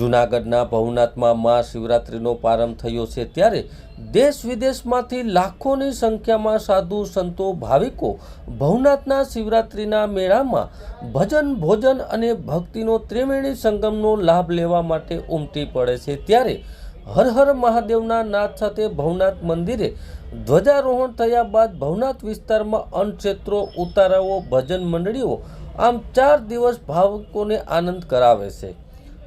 જૂનાગઢના ભવનાથમાં મહાશિવરાત્રિનો પ્રારંભ થયો છે ત્યારે દેશ વિદેશમાંથી લાખોની સંખ્યામાં સાધુ સંતો, ભાવિકો ભવનાથના શિવરાત્રિના મેળામાં ભજન, ભોજન અને ભક્તિનો ત્રિવેણી સંગમનો લાભ લેવા માટે ઉમટી પડે છે. ત્યારે હર હર મહાદેવના નાથ સાથે ભવનાથ મંદિરે ધ્વજારોહણ થયા બાદ ભવનાથ વિસ્તારમાં અન્નક્ષેત્રો, ઉતારાઓ, ભજન મંડળીઓ આમ ચાર દિવસ ભાવિકોને આનંદ કરાવે છે.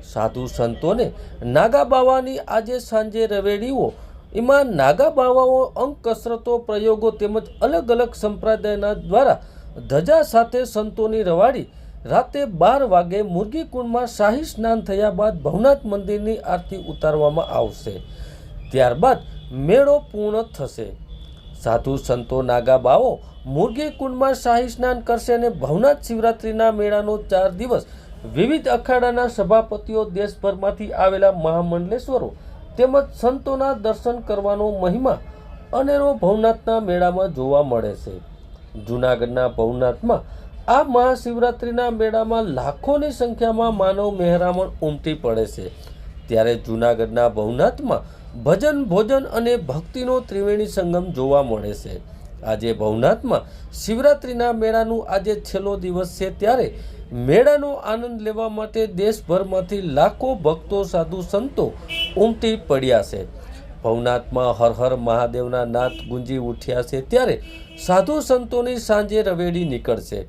સાધુ સંતોને નાગા બાવાની આજે સાંજે રવેડીઓ, એમાં નાગા બાવાઓ અંક કસરતો પ્રયોગો તેમજ અલગ અલગ સંપ્રદાયના દ્વારા ધજા સાથે સંતોની રવાડી રાતે બાર વાગે મુરગીકુંડમાં શાહી સ્નાન થયા બાદ ભવનાથ મંદિરની આરતી ઉતારવામાં આવશે. ત્યારબાદ મેળો પૂર્ણ થશે. સાધુ સંતો નાગાબાઓ મુરગી કુંડમાં શાહી સ્નાન કરશે અને ભવનાથ શિવરાત્રિના મેળાનો ચાર દિવસ વિવિધ અખાડાના સભાપતિઓ દેશભરમાંથી આવેલા મહામંડલેશ્વરો તેમજ સંતોના દર્શન કરવાનો મહિમા અનેરો ભવનાથના મેળામાં જોવા મળે છે. જૂનાગઢના ભવનાથમાં આ મહાશિવરાત્રિના મેળામાં લાખોની સંખ્યામાં માનવ મહેરામણ ઉમટી પડે છે. ત્યારે જૂનાગઢના ભવનાથમાં ભજન ભોજન અને ભક્તિનો ત્રિવેણી સંગમ જોવા મળે છે. આજે ભવનાથમાં શિવરાત્રિના મેળાનું આજે છેલ્લો દિવસ છે ત્યારે મેળાનો આનંદ લેવા માટે દેશભરમાંથી લાખો ભક્તો, સાધુ, સંતો ઉમટી પડ્યા છે. ભવનાથમાં હર હર મહાદેવના નાથ ગુંજી ઉઠ્યા છે ત્યારે સાધુ સંતોની સાંજે રવેડી નીકળશે.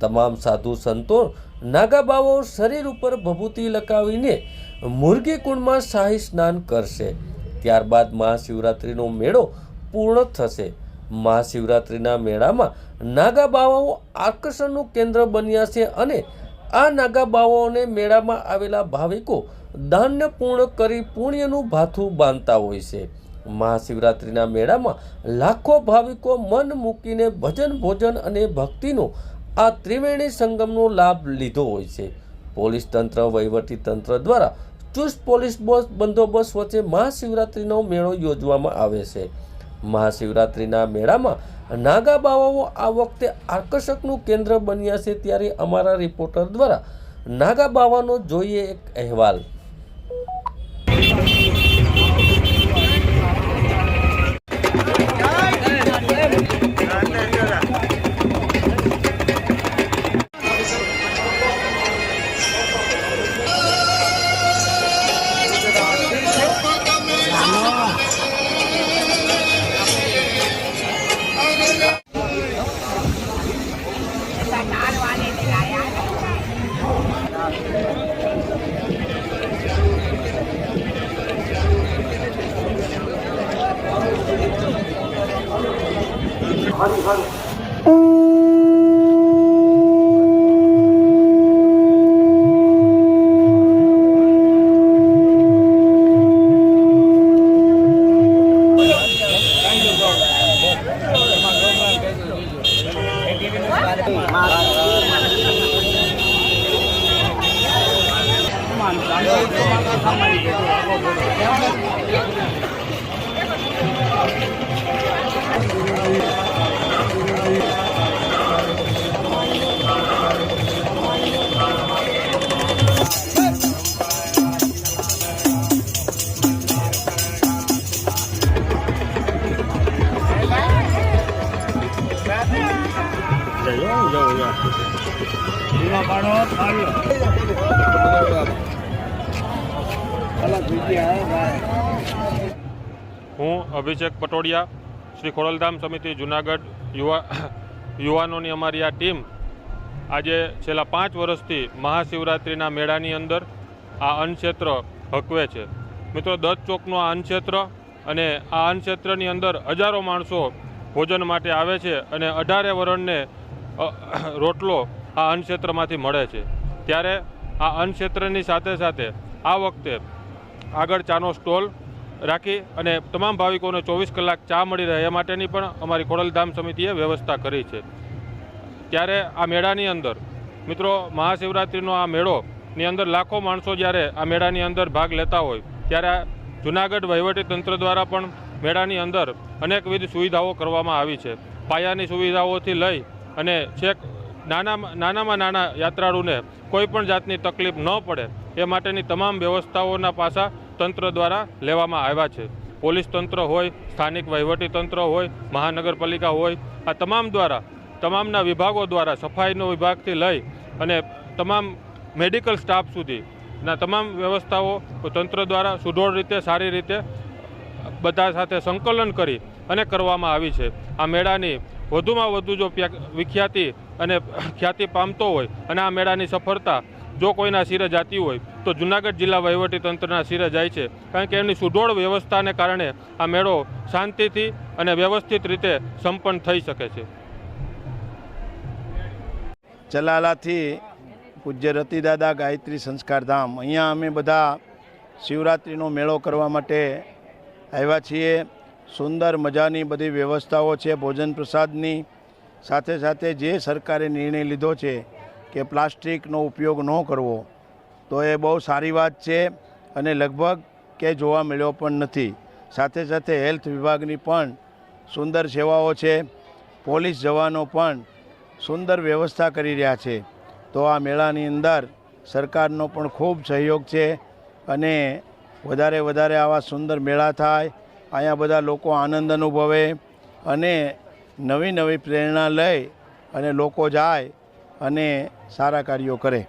તમામ સાધુ સંતો નાગાબાઓ શરીર ઉપર ભભૂતિ લગાવીને મુરગી કુંડમાં શાહી સ્નાન કરશે. ત્યારબાદ મહાશિવરાત્રિનો મેળો પૂર્ણ થશે. મહાશિવરાત્રિના મેળામાં નાગા બાવાઓ આકર્ષણનું કેન્દ્ર બન્યા છે અને આ નાગા બાવાઓને મેળામાં આવેલા ભાવિકો દાન્ય પૂર્ણ કરી પુણ્યનું ભાથું બાંધતા હોય છે. મહાશિવરાત્રિના મેળામાં લાખો ભાવિકો મન મૂકીને ભજન ભોજન અને ભક્તિનો આ ત્રિવેણી સંગમનો લાભ લીધો હોય છે. પોલીસ તંત્ર, વહીવટી તંત્ર દ્વારા ચુસ્ત પોલીસ બસ બંદોબસ્ત વચ્ચે મહાશિવરાત્રિનો મેળો યોજવામાં આવે છે. મહાશિવરાત્રિના મેળામાં નાગા બાવાઓ આ વખતે આકર્ષકનું કેન્દ્ર બન્યા છે ત્યારે અમારા રિપોર્ટર દ્વારા નાગા બાવાનો જોઈએ એક અહેવાલ. હું અભિષેક પટોડિયા, શ્રી ખોડલધામ સમિતિ, જુનાગઢ યુવા યુવાનોની અમારી આ ટીમ આજે છેલ્લા પાંચ વર્ષથી મહાશિવરાત્રિના મેળાની અંદર આ અન્નક્ષેત્ર હકવે છે. મિત્રો, દત્ત ચોકનું આ અન્નક્ષેત્ર અને આ અન્નક્ષેત્રની અંદર હજારો માણસો ભોજન માટે આવે છે અને અઢારે વરણને રોટલો આ અન્નક્ષેત્રમાંથી મળે છે. ત્યારે આ અન્નક્ષેત્રની સાથે સાથે આ વખતે આગળ ચાનો સ્ટોલ રાખી અને તમામ ભાવિકોને ચોવીસ કલાક ચા મળી રહે એ માટેની પણ અમારી ખોડલધામ સમિતિએ વ્યવસ્થા કરી છે. ત્યારે આ મેળાની અંદર, મિત્રો, મહાશિવરાત્રિનો આ મેળોની અંદર લાખો માણસો જ્યારે આ મેળાની અંદર ભાગ લેતા હોય, ત્યારે જુનાગઢ વહીવટી તંત્ર દ્વારા પણ મેળાની અંદર અનેકવિધ સુવિધાઓ કરવામાં આવી છે. પાયાની સુવિધાઓથી લઈ અને છેક નાનામાં નાનામાં નાના યાત્રાળુને કોઈ પણ જાતની તકલીફ ન પડે એ માટેની તમામ વ્યવસ્થાઓના પાસા તંત્ર દ્વારા લેવામાં આવ્યા છે. પોલીસ તંત્ર હોય, સ્થાનિક વહીવટી તંત્ર હોય, મહાનગરપાલિકા હોય, આ તમામ દ્વારા, તમામના વિભાગો દ્વારા, સફાઈનો વિભાગથી લઈ અને તમામ મેડિકલ સ્ટાફ સુધીના તમામ વ્યવસ્થાઓ તંત્ર દ્વારા સુદૃઢ રીતે, સારી રીતે બધા સાથે સંકલન કરી અને કરવામાં આવી છે. આ મેળાની વધુમાં વધુ જો વિખ્યાતિ અને ખ્યાતિ પામતો હોય અને આ મેળાની સફળતા જો કોઈના શિરે જાતી હોય, તો જુનાગઢ જિલ્લા વહીવટી તંત્રના શિરે જાય છે. કારણ કે એમની સુડોળ વ્યવસ્થાને કારણે આ મેળો શાંતિથી અને વ્યવસ્થિત રીતે સંપન્ન થઈ શકે છે. ચલાલાથી પૂજ્ય રતિદાદા ગાયત્રી સંસ્કારધામ અહીંયા અમે બધા શિવરાત્રિનો મેળો કરવા માટે આવ્યા છીએ. સુંદર મજાની બધી વ્યવસ્થાઓ છે, ભોજન પ્રસાદની. સાથે સાથે જે સરકારે નિર્ણય લીધો છે કે પ્લાસ્ટિકનો ઉપયોગ ન કરવો, તો એ બહુ સારી વાત છે અને લગભગ કે જોવા મળ્યો પણ નથી. સાથે સાથે હેલ્થ વિભાગની પણ સુંદર સેવાઓ છે, પોલીસ જવાનો પણ સુંદર વ્યવસ્થા કરી રહ્યા છે. તો આ મેળાની અંદર સરકારનો પણ ખૂબ સહયોગ છે અને વધારે વધારે આવા સુંદર મેળા થાય અહીંયા બધા લોકો આનંદ અનુભવે અને નવી નવી પ્રેરણા લઈ અને લોકો જાય અને સારા કાર્યો કરે.